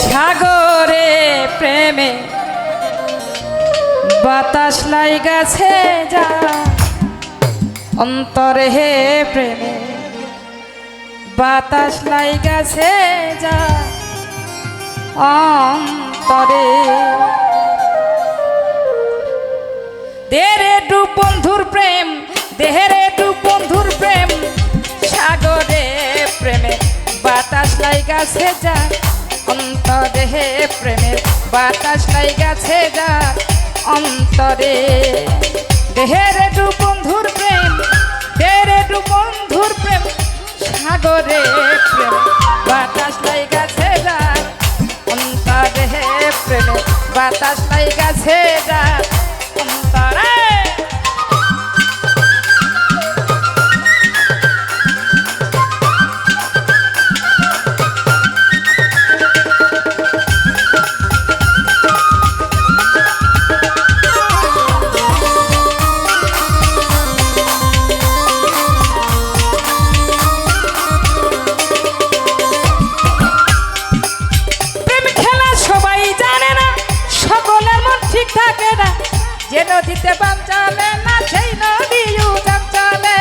সাগরে প্রেমে বাতাস লাই গেছে যা। অন্তরে হে প্রেমে বাতাস লাই গেছে যা। অন্তরে। দেরে ডু বন্ধুর প্রেম, দেহেরে ডু বন্ধুর প্রেম, সাগরে প্রেমে বাতাস লাই গেছে যা। অন্তরে প্রেমের বাতাস লাই গেছে যা অন্তরে। দেহের ডু বন্ধুর প্রেম দেহের ডু বন্ধুর প্রেম, সাগরে প্রেম, বাতাস লাই গেছে যা অন্তরে হে প্রেমে বাতাস লাই গেছে যা ঠিক থাকে না যে নদীতে বান চলে না, সেই নদী উজান চলে।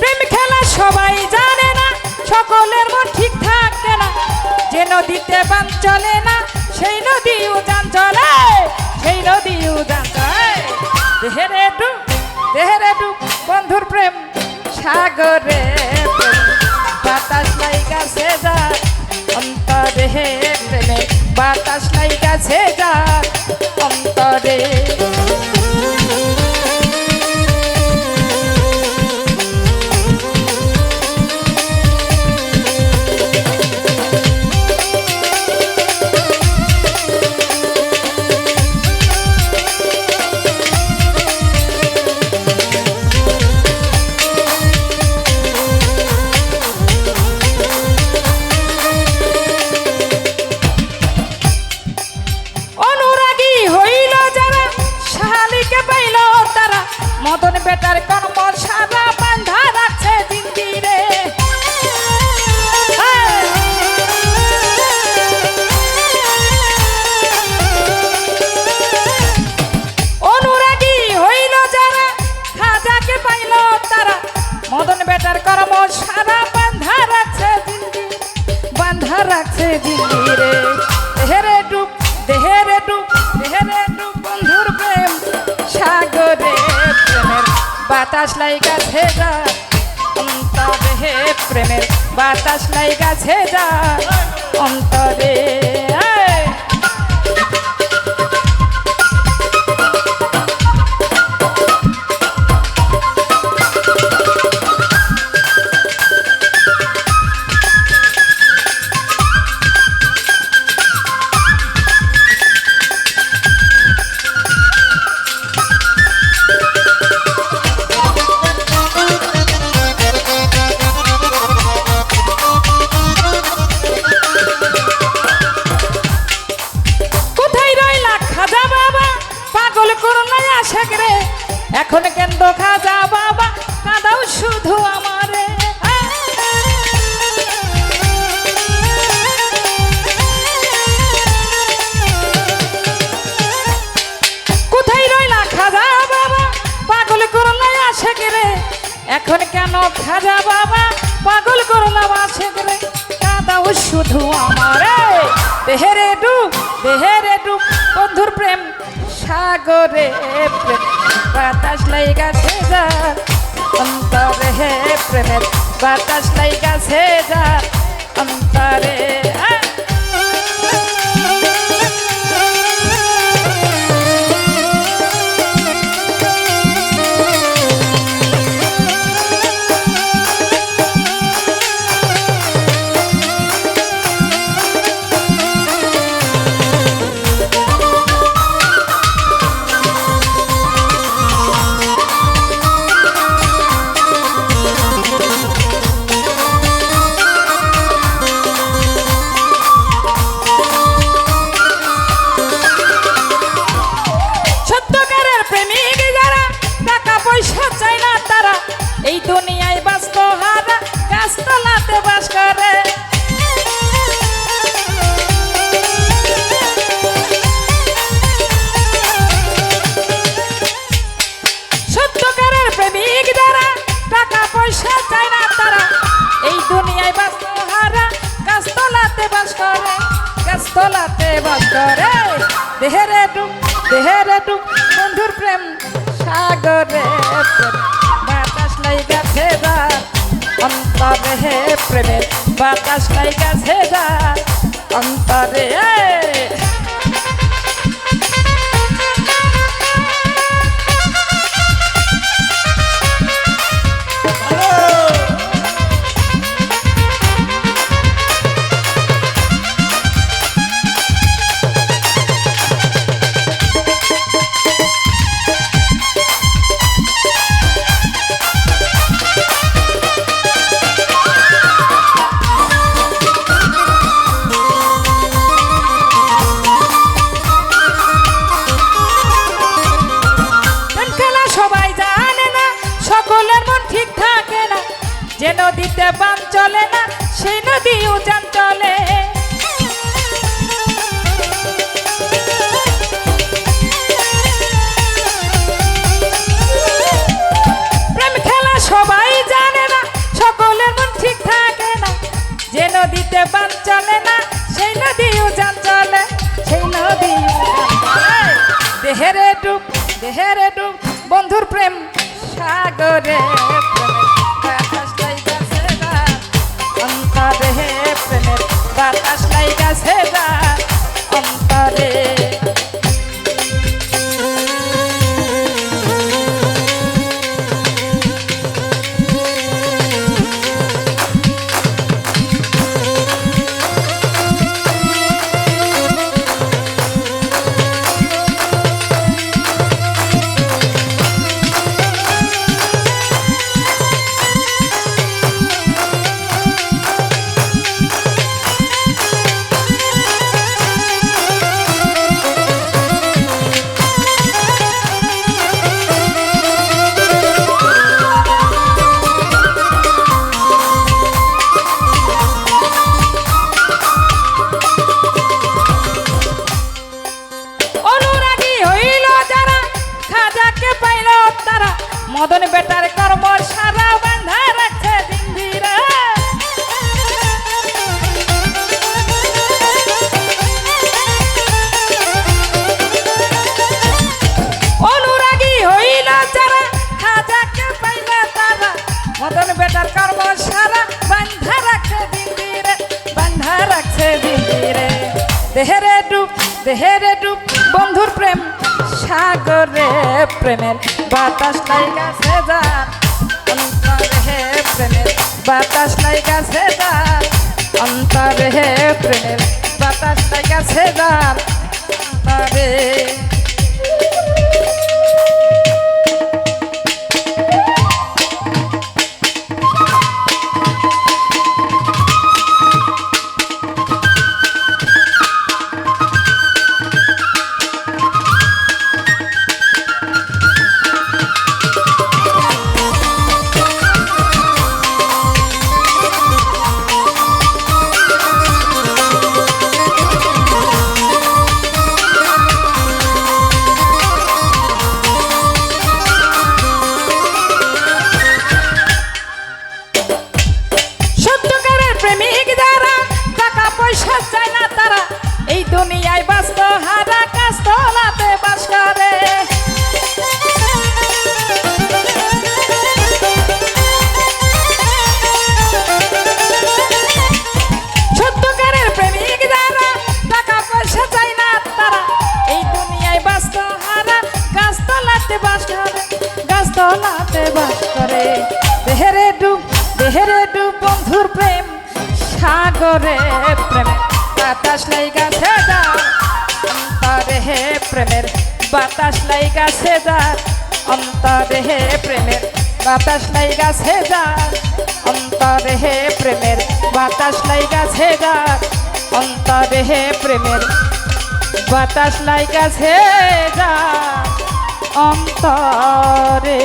প্রেম খেলা সবাই জানে না, সকলের মন ঠিক থাকে না। যে নদীতে বান চলে না, সেই নদী উজান চলে, সেই নদী উজান সাগরে বাতাস নাই গাছে যা অন্তরে বাতাস নাই গাছে যা অন্তরে রাখছে জিন্দিরে দেহেরে ডুব দেহেরে ডুব দেহেরে ডুব বন্ধুর প্রেম। সাগরে প্রেমের বাতাস লাই গাছে যা। অন্তরে প্রেমের বাতাস লাই গাছে যা। অন্তরে শুধু আমারে। কোথায় খাজা বাবা? পাগল করলাই আশেক রে? এখন কেন খাজা বাবা? পাগল করলাম আশেক রে? কাদাও শুধু আমারে। দেহেরে ডুব দেহেরে ডুব, বন্ধুর প্রেম, সাগরে প্রেম। বাতাস লাই গাছে যা অন্তরে হে প্রেমের বাতাস লাই গাছে যা অন্তরে করে দেহেরে ডুব দেহেরে ডুব বন্ধুর প্রেম, সাগরে বাতাস লাই গাছে যা অন্তরে হে প্রেমের বাতাস লাই গাছে যা অন্তরে। চলে প্রেম খেলা সবাই জানে না সকলের মন ঠিক থাকে না। যে নদীতে বান চলে না, সেই নদী উজান চলে, সেই নদী। দেহেরে ডুব দেহেরে ডুব, বন্ধুর প্রেম, সাগরে বাতাস লাইগা গান। অন্তরে মদন বেটার কর্ম সারা বান্ধা রাখছে দিন্দিরা অনুরাগী হইল যারা, খাজাকে পাইল তারা। মদন বেটার কর্ম সারা বান্ধা রাখছে দিন্দিরে বান্ধা রাখছে দিন্দিরে দেহেরে ডুব দেহেরে ডুব বন্ধুর প্রেম। সাগরে প্রেমের বাতাস নাই গাছে অন্তরে হে প্রেমের বাতাস লাইগাছে যার অন্তরে হে প্রেমের বাতাস নাই গাছে অন্তরে সাগরে প্রেম বাতাস লাই গাছে যা অন্তরে হে প্রেমের বাতাস লাই গাছে যা অন্তরে হে প্রেমের বাতাস লাই গাছে যা অন্তরে হে প্রেমের বাতাস লাই গাছে যা অন্তরে হে প্রেমের বাতাস লাই গাছে যা অন্তরে